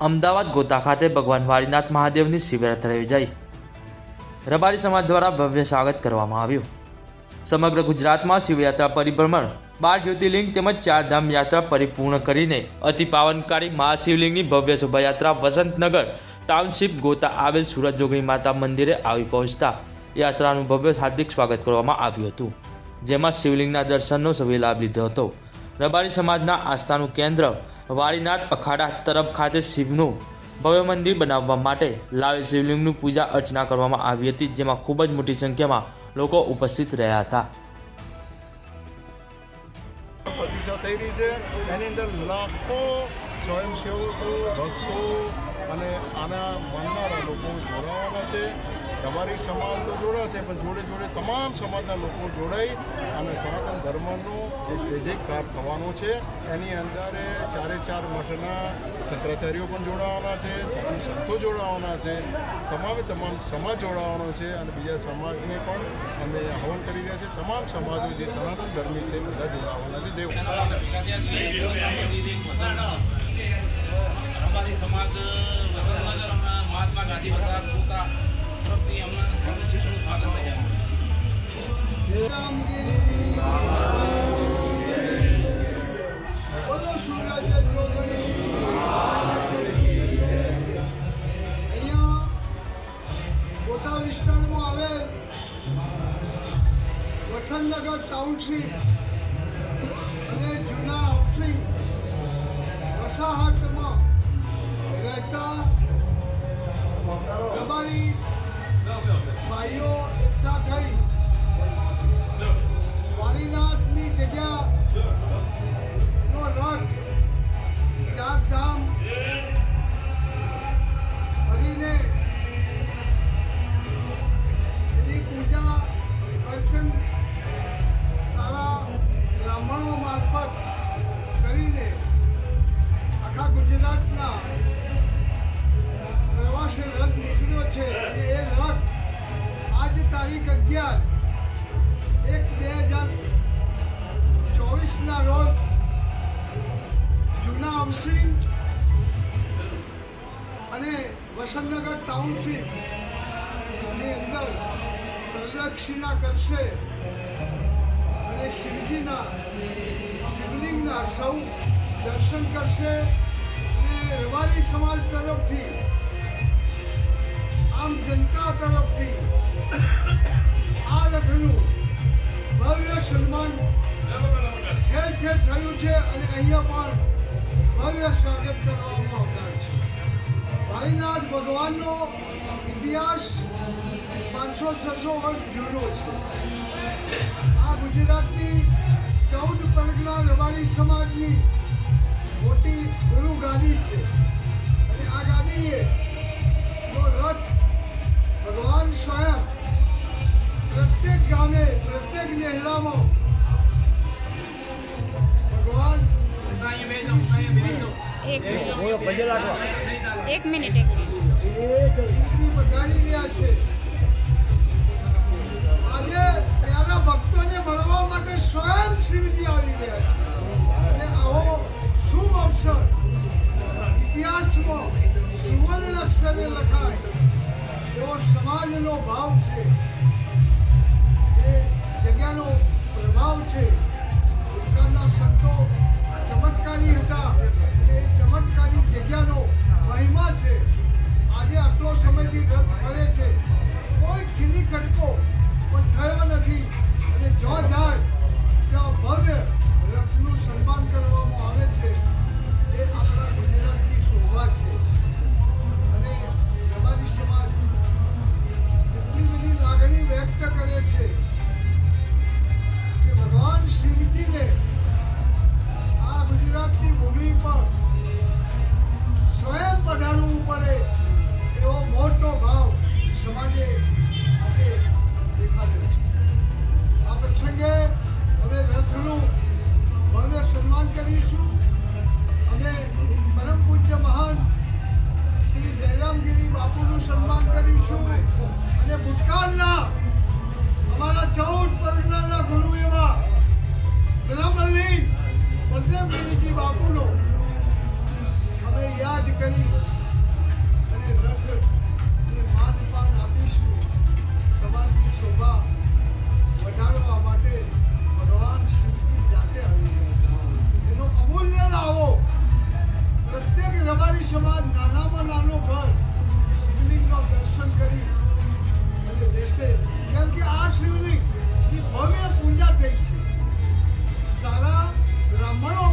અમદાવાદ ગોતા ખાતે ભગવાન વારીનાથ મહાદેવની શિવરાત્રી યોજાઈ રબારી સમાજ દ્વારા ભવ્ય સ્વાગત કરવામાં આવ્યું. સમગ્ર ગુજરાતમાં શિવયાત્રા પરિભ્રમણ, બાર જ્યોતિર્લિંગ તેમજ ચારધામ યાત્રા પરિપૂર્ણ કરીને અતિ પાવનકારી મહાશિવલિંગની ભવ્ય શોભાયાત્રા વસંતનગર ટાઉનશીપ ગોતા આવેલ સુરત જોગણી માતા મંદિરે આવી પહોંચતા યાત્રાનું ભવ્ય હાર્દિક સ્વાગત કરવામાં આવ્યું હતું, જેમાં શિવલિંગના દર્શનનો સભ્ય લાભ લીધો હતો. રબારી સમાજના આસ્થાનું કેન્દ્ર વારીનાથ અખાડા તરફ ખાતે શિવનું ભવ્ય મંદિર બનાવવા માટે લાલ શિવલિંગનું પૂજા અર્ચના કરવામાં આવી હતી, જેમાં ખૂબ જ મોટી સંખ્યામાં લોકો ઉપસ્થિત રહ્યા હતા. થઈ રહી છે. એની અંદર લાખો સ્વયંસેવકો, ભક્તો અને આના માનનારા લોકો જોડાવાના છે. રબારી સમાજ તો જોડાશે, પણ જોડે જોડે તમામ સમાજના લોકો જોડાઈ અને સનાતન ધર્મનો એક જે કાર થવાનો છે. એની અંદર ચારે ચાર મઠના શંકરાચાર્યો પણ જોડાવાના છે, સાધુ સંતો જોડાવાના છે, તમામે તમામ સમાજ જોડાવાનો છે અને બીજા સમાજને પણ અમે આહવાન કરી રહ્યા છીએ તમામ સમાજો જે સનાતન ધર્મી છે, બધા જોડાવાના છે. દેવ. સમાજ મહાત્મા ગાંધી બધા તરફથી હમણાં સ્વાગત વિસ્તારમાં આવેલ વસંતનગર ટાઉનશીપ અને જૂના હાઉસિંગ વસાહતમાં રહેતા રબારી ભાઈઓ એકઠા થઈ. વારીનાથની જગ્યા તારીખ અગિયાર, એક બે હજાર ચોવીસના રોજ જૂના હાઉસિંગ અને વસંતનગર ટાઉનશીપની અંદર પ્રદક્ષિણા કરશે. અને શિવજીના, શિવલિંગના સૌ દર્શન કરશે. અને રવારી સમાજ તરફથી આમ જનતા તરફથી આ રથનું ભવ્ય સન્માન ઠેર થયું છે અને અહીંયા પણ ભવ્ય સ્વાગત કરવામાં આવનાર છે. ભાઈનાથ ભગવાનનો ઇતિહાસ પાંચસો છસો વર્ષ જૂનો છે. આ ગુજરાતની ચૌદ પરગના રબારી સમાજની મોટી ગુરુ ગાદી છે. અને આ ગાદીએ એક મિનિટ એક મિનિટ. સ્વયં શિવજી આવી ગયા છે. અને આવો શુભ અવસર. ઇતિહાસમાં સુવર્ણ અક્ષરે લખાય એવો સમાજનો ભાવ છે. સમાજ નાનામાં નાનો ઘર શિવલિંગનું દર્શન કરી અને બેસે કેમ કે આ શિવલિંગની ભવ્ય પૂજા થઈ છે. સારા બ્રાહ્મણો